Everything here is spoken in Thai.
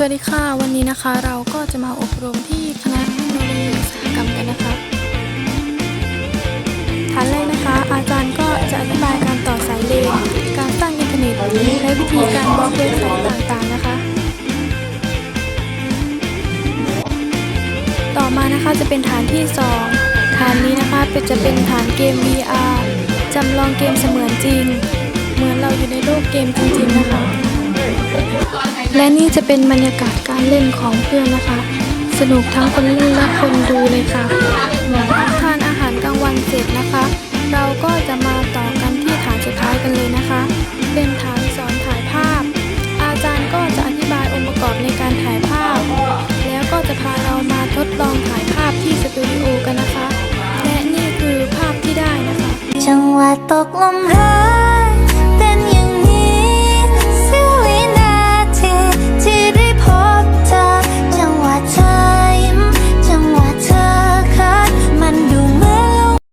สวัสดีค่ะ วันนี้นะคะเราก็จะมาอบรมที่คณะเทคโนโลยีอุตสาหกรรมกันนะคะฐานแรกนะคะ อาจารย์ก็จะอธิบายการต่อสายเลนการสร้างอินเทอร์เน็ตและวิธีการบล็อกเว็บไซต์ต่างๆนะคะ ต่อมานะคะจะเป็นฐานที่ 2 ฐานนี้นะคะเป็นจะเป็นฐานเกม VR จำลองเกมเสมือนจริง เหมือนเราอยู่ในโลกเกมจริงๆนะคะ และนี่จะเป็นบรรยากาศการเล่นของเพื่อนนะคะ สนุกทั้งคนเล่นและคนดูเลยค่ะทานอาหารกลางวันเสร็จนะคะ เราก็จะมาต่อกันที่ฐานสุดท้ายกันเลยนะคะ เป็นฐานสอนถ่ายภาพ อาจารย์ก็จะอธิบายองค์ประกอบในการถ่ายภาพ แล้วก็จะพาเรามาทดลองถ่ายภาพที่สตูดิโอกันนะคะ และนี่คือภาพที่ได้นะคะ จังหวะตกลมหาย